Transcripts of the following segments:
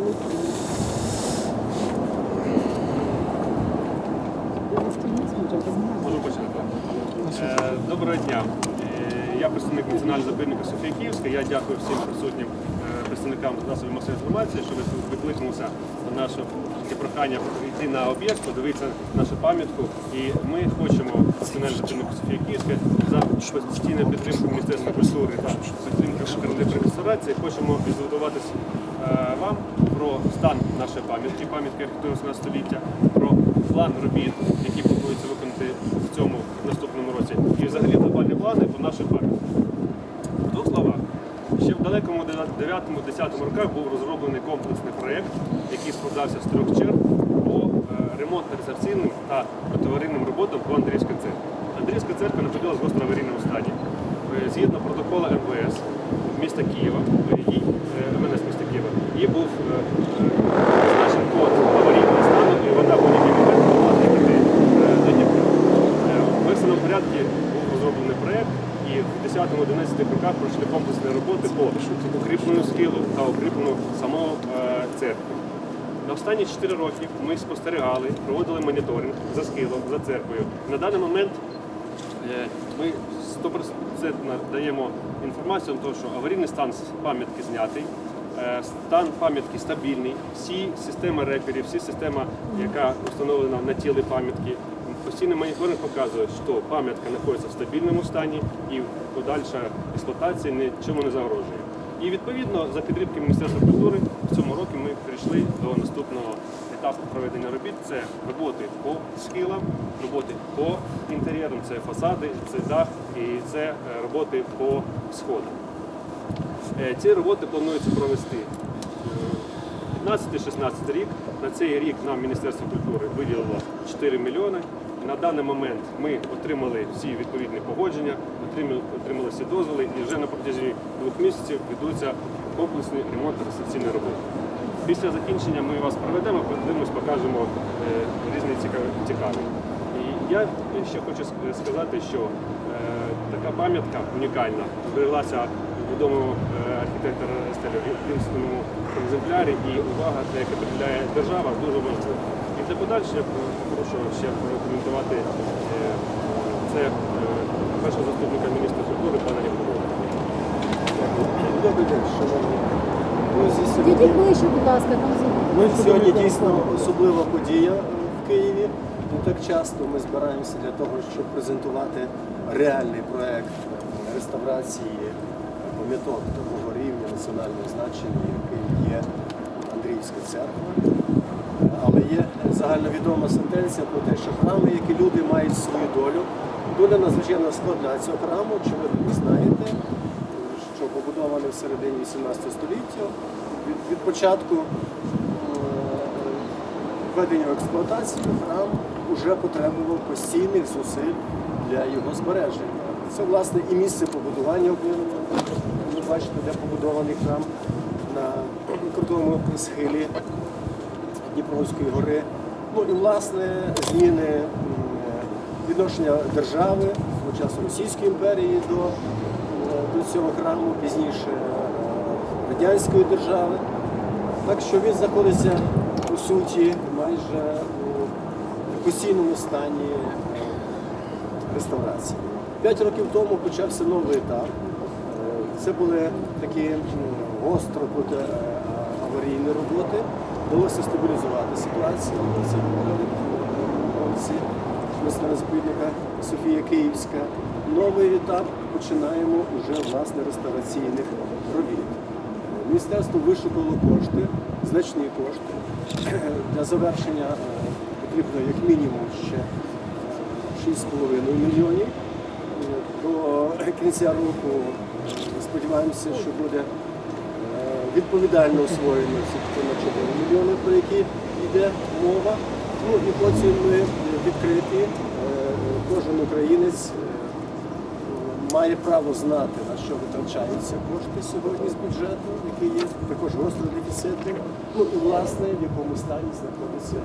Е, Доброго дня. Е, Я представник національного заповідника Софія Київська. Я дякую всім присутнім е, представникам засобів масової інформації, що ви викликнулися на наше прохання йти на об'єкт, подивитися нашу пам'ятку. І ми хочемо національний заповідник Софія Київська за постійну підтримку Міністерства культури та альтернативної реставрації. Хочемо підготуватися вам про стан нашої пам'ятки, пам'ятки архітектури 18 століття, про план робіт, які плануються виконати в цьому наступному році, і взагалі глобальні плани по нашій пам'ятці. В двох словах. Ще в далекому 9-10 роках був розроблений комплексний проєкт, який складався з трьох черг по е, ремонтно-реставраційним та протиаварійним роботам по Андріївській церкві. Андріївська церква знаходилась в гостро аварійному стані. Е, Згідно протоколу МВС міста Києва, е, МНС міста Києва, їй був е, е, код аварійного стану, і вона будь-який момент могла з'їхати е, до Дніпра. Е, В екстраному порядку був розроблений проєкт, і в 10-11 роках пройшли комплексні роботи по укріпленню схилу та укріпленню самого е, церкви. На останні 4 роки ми спостерігали, проводили моніторинг за схилом, за церквою. На даний момент е, ми 100% даємо інформацію про те, що аварійний стан пам'ятки знятий, е, стан пам'ятки стабільний, всі системи реперів, всі система, яка встановлена на тілі пам'ятки, постійний моніторинг показує, що пам'ятка знаходиться в стабільному стані і подальша експлуатація нічому не загрожує. І відповідно за підтримки Міністерства культури в цьому році ми прийшли до наступного етапу проведення робіт. Це роботи по схилам, роботи по інтер'єрам, це фасади, це дах і це е, роботи по сходам. Е, Ці роботи планується провести е, 15-16 рік. На цей рік нам Міністерство культури виділило 4 мільйони. На даний момент ми отримали всі відповідні погодження, отримали, всі дозволи і вже на протязі двох місяців ведуться комплексні ремонтно реставраційні роботи. Після закінчення ми вас проведемо, подивимось, покажемо е, різні цікаві. І я ще хочу сказати, що е, така пам'ятка унікальна збереглася відомого е, архітектора стилю в екземплярі, і увага, те, яка приділяє держава, дуже важлива. І для подальшого я прошу ще прокоментувати е, це е, першого заступника міністра культури пана Євгенова. Добрий день, шановні. Сьогодні, ближче, будь ласка, ми сьогодні дійсно особлива подія в Києві. Не так часто ми збираємося для того, щоб презентувати реальний проект реставрації пам'яток такого рівня національного значення, який є Андріївська церква. Але є загальновідома сентенція про те, що храми, як і люди, мають свою долю. Доля надзвичайно складна цього храму, очевидно, ви знаєте, що побудований в середині 18 століття. Від, від початку е, введення в експлуатацію храм вже потребував постійних зусиль для його збереження. Це, власне, і місце побудування об'єкту. Бачите, де побудований храм на крутому схилі Дніпровської гори. Ну і власне зміни відношення держави свого часу Російської імперії до, е, до цього храму, пізніше е, радянської держави. Так що він знаходиться у суті майже у постійному стані е, реставрації. П'ять років тому почався новий етап. Це були такі гостро е, аварійні роботи. Вдалося стабілізувати ситуацію. Це говорили році місцевого заповідника Софія Київська. Новий етап починаємо вже власне реставраційних робіт. Міністерство вишукало кошти, значні кошти. Для завершення е, потрібно як мінімум ще 6,5 мільйонів. Е, До кінця року сподіваємося, що буде е, відповідально освоєно ці понад 4 мільйони, про які йде мова. Ну і потім ми відкриті. Е, Кожен українець е, має право знати, на що витрачаються кошти сьогодні з бюджету, який є також гостро дефіцитним. Ну і власне в якому стані знаходиться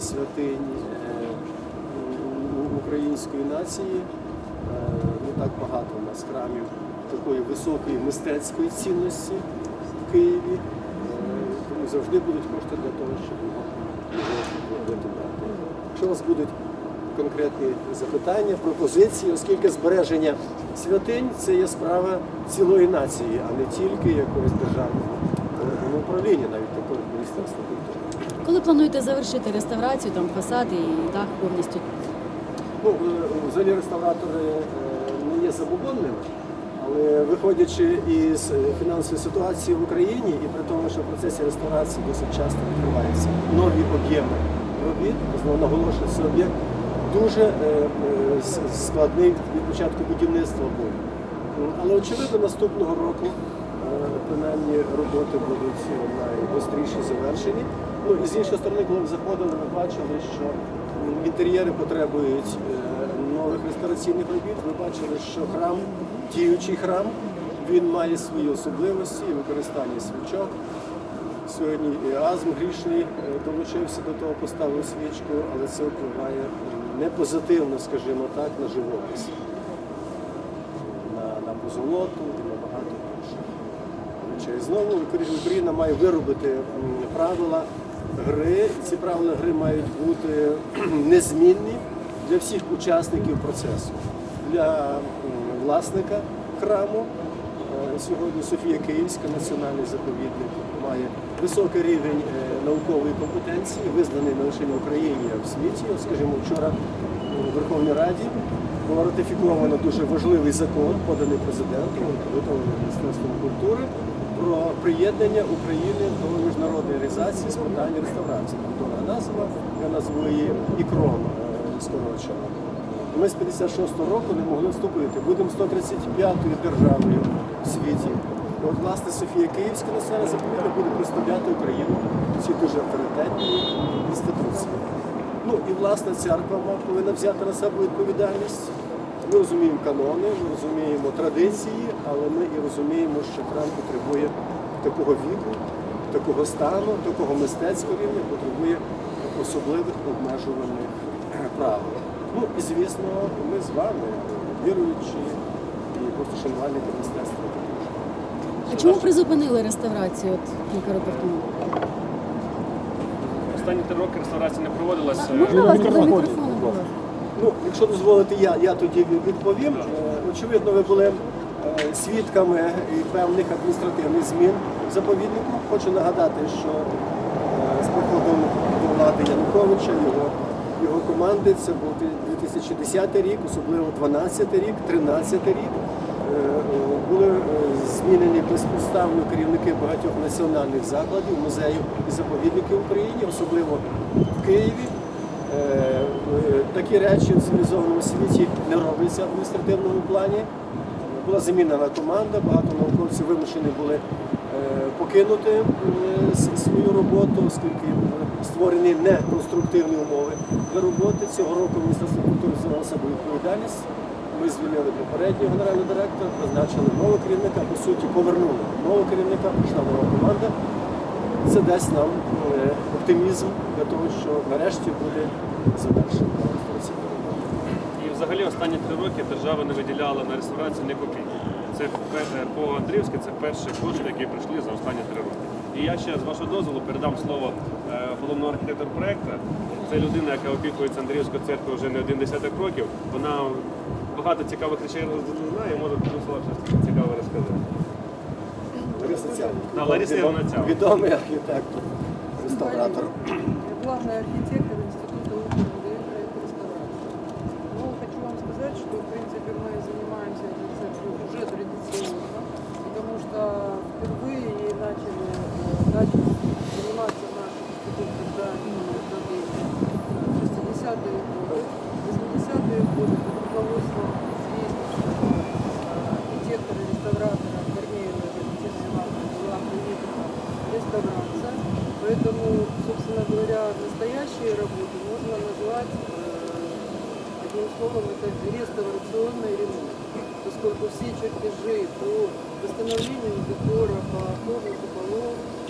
святинь е, української нації. Не так багато у нас храмів такої високої мистецької цінності в Києві. Е, і завжди будуть кошти для того, щоб його врятувати. Якщо у вас будуть конкретні запитання, пропозиції, оскільки збереження святинь це є справа цілої нації, а не тільки якогось державного управління, навіть такого Міністерства культури. Коли плануєте завершити реставрацію, там фасади і дах повністю? Ну, е, взагалі реставратори е, не є забобонними, виходячи із е, фінансової ситуації в Україні і при тому, що в процесі реставрації досить часто відкриваються нові об'єми робіт, знову наголошую, це об'єкт дуже е, е, складний від початку будівництва був. Але очевидно, наступного року принаймні роботи будуть найгостріші завершені. Ну і з іншої сторони, коли ми заходили, ми бачили, що інтер'єри потребують е, реставраційних робіт. Ви бачили, що храм, діючий храм, він має свої особливості використання свічок. Сьогодні і Азм грішний е, долучився до того, поставив свічку, але це впливає не позитивно, скажімо так, на живопис, на, на позолоту і на багато інших. Знову Україна має виробити правила гри. Ці правила гри мають бути незмінні для всіх учасників процесу, для власника храму. Е, Сьогодні Софія Київська, національний заповідник, має високий рівень е, наукової компетенції, визнаний не лише в Україні, а в світі. От, скажімо, вчора в Верховній Раді було ратифіковано дуже важливий закон, поданий президентом, підготовлений Міністерством культури, про приєднання України до міжнародної організації з питань реставрації. Там назва, я назву її ІКРОН е, скорочено. Ми з 56-го року не могли вступити. Будемо 135-ю державою в світі. І От, власне, Софія Київська національна заповідна буде представляти Україну в цій дуже авторитетній інституції. Ну і власне церква повинна взяти на себе відповідальність. Ми розуміємо канони, ми розуміємо традиції, але ми і розуміємо, що храм потребує такого віку, такого стану, такого мистецького рівня, потребує особливих обмежувальних е. Ну і звісно, ми з вами, віруючі і просто шанувальники мистецтва. А чому призупинили реставрацію от кілька років тому? Останні три роки реставрація не проводилася. Можна вас до мікрофону? Ну, якщо дозволите, я, я тоді відповім. Е, Очевидно, ви були е, свідками і певних адміністративних змін в заповіднику. Хочу нагадати, що е, з приходом до влади Януковича, його команди, це був 2010 рік, особливо 2012 рік, 2013 рік. Е, е, Були е, змінені безпідставно керівники багатьох національних закладів, музеїв і заповідників в Україні, особливо в Києві. Такі речі в цивілізованому світі не робляться в адміністративному плані. Була замінена команда, багато науковців вимушені були покинути свою роботу, оскільки створені неконструктивні умови для роботи. Цього року Міністерство культури взяло себе відповідальність. Ми звільнили попереднього генерального директора, призначили нового керівника, по суті, повернули нового керівника, прийшла нова команда. Це дасть нам е, оптимізм для того, що нарешті буде завершена робота. І взагалі останні три роки держава не виділяла на реставрацію ні копійки. Це по Андріївськи це перші кошти, які прийшли за останні три роки. І я ще з вашого дозволу передам слово е, головному архітектору проекту. Це людина, яка опікується Андріївською церквою вже не один десяток років. Вона багато цікавих речей знає, може пару слова щось цікаве розказати. Лариса Цян. Да, Лариса Івановна Відомий архітектор, реставратор. Главний архитектор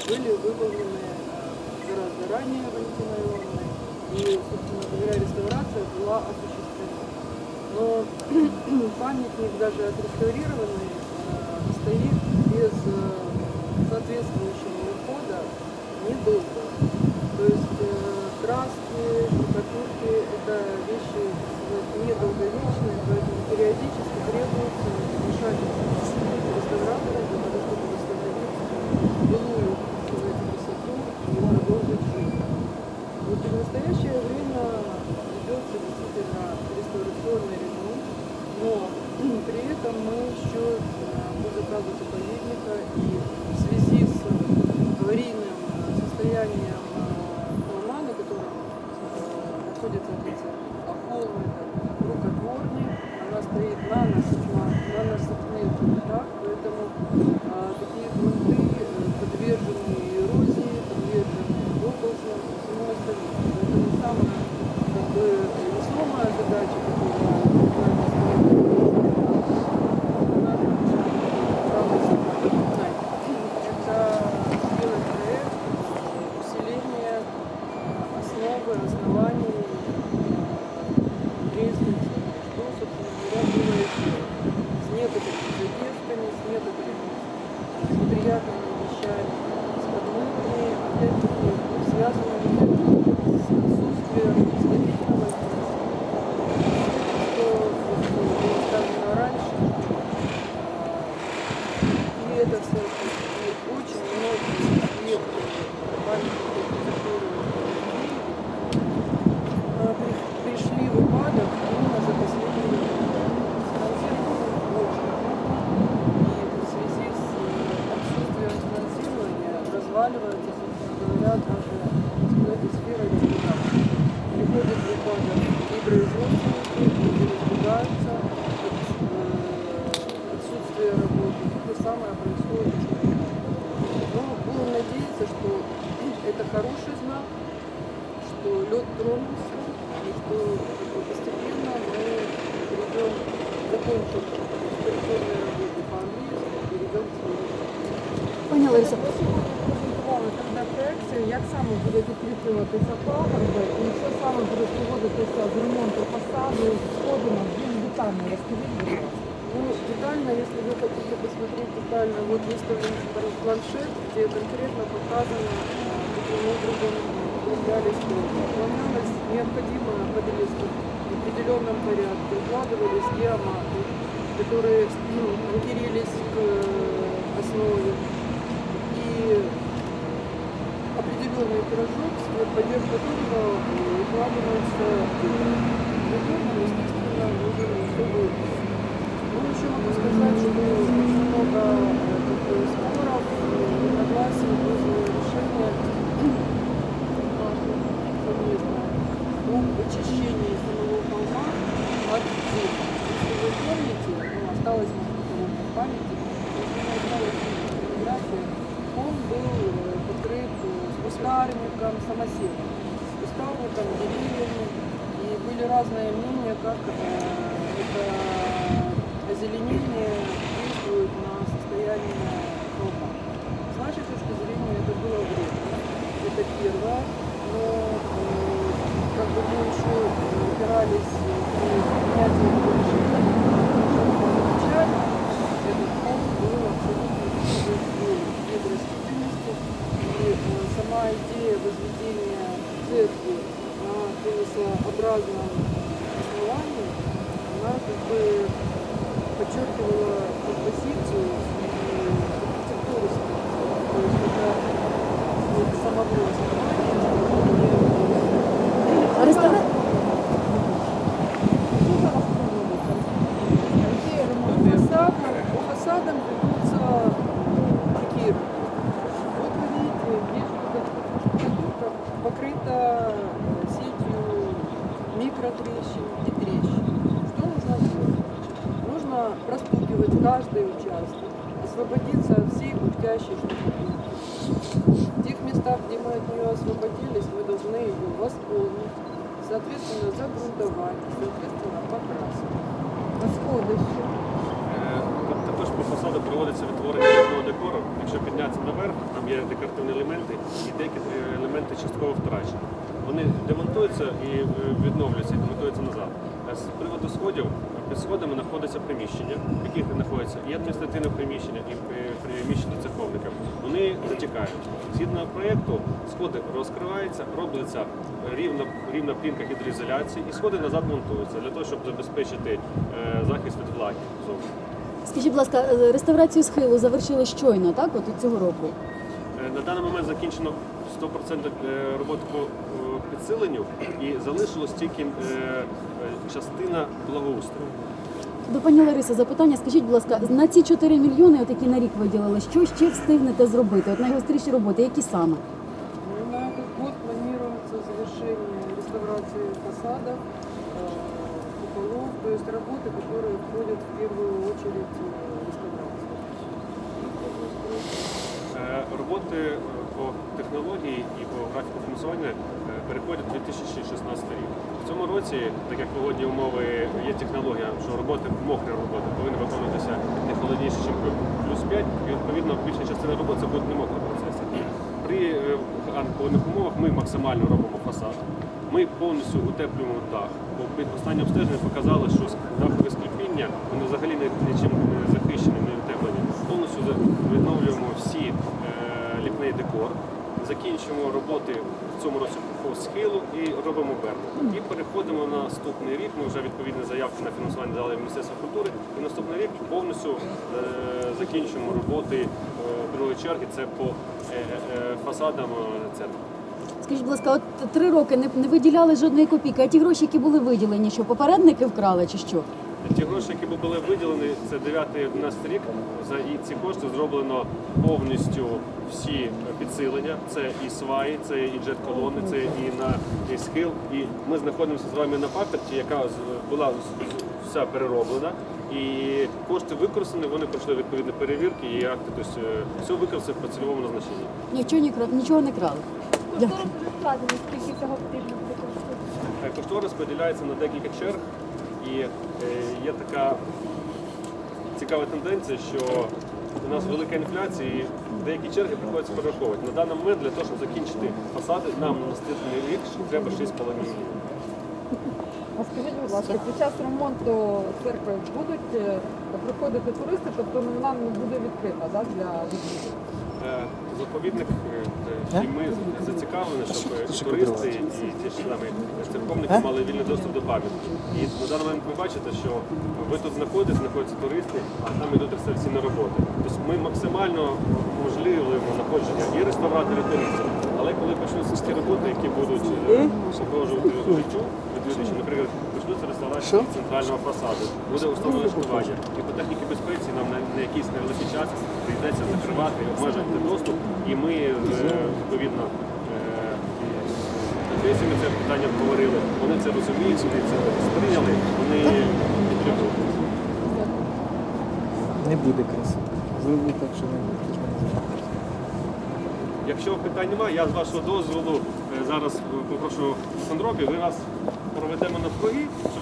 были выполнены э, гораздо ранее Валентиной Ивановной, и, собственно говоря, реставрация была осуществлена. Но памятник даже отреставрированный э, стоит без э, соответствующего ухода недолго. То есть краски, штукатурки – это вещи недолговечные, поэтому периодически требуется вмешательство реставратора для того, чтобы в настоящее время ведется действительно реставрационный ремонт, но при этом мы еще э, по заказу заповедника и в связи с аварийным э, состоянием э, холма, на котором э, находятся и это хороший знак, что лед тронулся, и что постепенно мы перейдем, закончим экспедиционные работы по-английски, перейдем к своему. Пані Ларисо, Плани тогда проекцію, як саме буде підкріплюватися пагорби і що саме буде проводитися з ремонту фасаду, сходами, більш детально розкажіть, будь ласка. Ну, детально, если вы хотите посмотреть детально, вот выставлен пла- планшет, где конкретно показано, необходимо что выполнялось необходимая в определенном порядке. Укладывались геоматы, которые матерились к основе. И определенный пирожок, с поддержкой которого укладывается ребенок, естественно, нужен особый. Ну, еще могу сказать, что очень много споров, согласий, нужно решение об очищении самого холма от земли. Если вы помните, ну, осталось, в памяти, если не осталось фотография, он был э, покрыт э, кустарником, самосевом, кустарником, деревьями, и были разные мнения, как э, это озеленение действует на состояние Это первое. Но э, как бы мы еще опирались при принятии этого решения, изначально этот холм был абсолютно без без растительности. И э, сама идея возведения церкви на конусообразном основании, она как бы подчеркивала композицию и архитектуру. То есть это Ресторан? По фасадам ведутся такие вот вы видите, между контурком покрыта сетью микротрещин трещин. Что нужно сделать? Каждый участок, освободиться от всей путящей штуки. В тех местах, где мы от нее освободились, мы должны ее восполнить, соответственно, загрунтовать, соответственно, покрасить. На сходище. Е, так- Також по фасаду проводиться відтворення різного декору. Якщо піднятися наверх, там є декоративні елементи, і деякі е, елементи частково втрачені. Вони демонтуються і е, відновлюються, і демонтуються назад. Е, З приводу сходів, під сходами знаходиться приміщення, в яких знаходяться і адміністративне приміщення, і е, приміщення церковників. Вони затікають. Згідно проєкту, сходи розкриваються, робиться рівна, рівна плінка гідроізоляції і сходи назад монтуються для того, щоб забезпечити е, захист від влаги зовні. Скажіть, будь ласка, е, реставрацію схилу завершили щойно, так? От цього року. На даний момент закінчено 100% е, роботи по підсиленню і залишилось тільки е, е, частина благоустрою. До пані Лариси запитання. Скажіть, будь ласка, на ці 4 мільйони, от які на рік виділили, що ще встигнете зробити? От найгостріші роботи, які саме? Ну, На этот год планируется завершение реставрации фасадов, э, куполов, то есть работы, которые входят в первую очередь э, реставрацию. Е, Роботи е, по технології і по графіку фінансування е, переходять у 2016 рік. В цьому році, так як погодні умови є технологія, що роботи, мокрі роботи повинні виконуватися не холодніше, ніж плюс 5, і відповідно більша частина роботи це будуть не мокрі процеси. При е, погодних умовах ми максимально робимо фасад. Ми повністю утеплюємо дах. Бо останнє обстеження показали, що дахове скріпіння вони взагалі нічим не захищені, не утеплені. Повністю відновлюємо всі е, ліпний декор, закінчуємо роботи в цьому році по схилу і робимо берму. І переходимо на наступний рік. Ми вже відповідні заявки на фінансування дали в Міністерство культури. І наступний рік повністю е, закінчуємо роботи е, другої черги. Це по е, фасадам центру. Скажіть, будь ласка, от три роки не виділяли жодної копійки, а ті гроші, які були виділені, що попередники вкрали чи що? Ті гроші, які були виділені, це 9-11 рік. За і ці кошти зроблено повністю всі підсилення. Це і сваї, це і джет-колони, це і на і схил. І ми знаходимося з вами на паперті, яка була вся перероблена. І кошти використані, вони пройшли відповідні перевірки і акти. Тобто е, все використано по цільовому назначенню. Нічого не крали, нічого не крали. Дякую. Кошторис? Е, Кошторис поділяється на декілька черг, і е, є така цікава тенденція, що у нас велика інфляція, і деякі черги приходиться перераховувати. На даний момент для того, щоб закінчити фасади, нам на наступний рік треба 6,5 мільйонів. А скажіть, будь ласка, під час ремонту церкви будуть е, приходити туристи, тобто вона не буде відкрита да, для відвідувачів? Е, Заповідник е, і ми зацікавлені, щоб туристи і ті ж самі церковники мали вільний доступ до пам'ятки. І на даний момент ви бачите, що ви тут знаходитесь, знаходяться туристи, а там йдуть реставраційні роботи. Тобто ми максимально можливуємо знаходження і реставраторів туристів. Але коли почнуться ті роботи, які будуть е, супроводжувати життю відвідувачів, наприклад, почнуться реставрації центрального фасаду, буде основне лаштування. І по техніці безпеці нам на, на якийсь невеликий час прийдеться закривати, обмежувати доступ, і ми е, відповідно е, ми це питання обговорили. Вони це розуміють, вони це сприйняли, вони підтримують. Не буде криси. Зроблю так, що не буде. Якщо питань немає, я з вашого дозволу зараз попрошу Сандропі, ви нас проведемо на щоб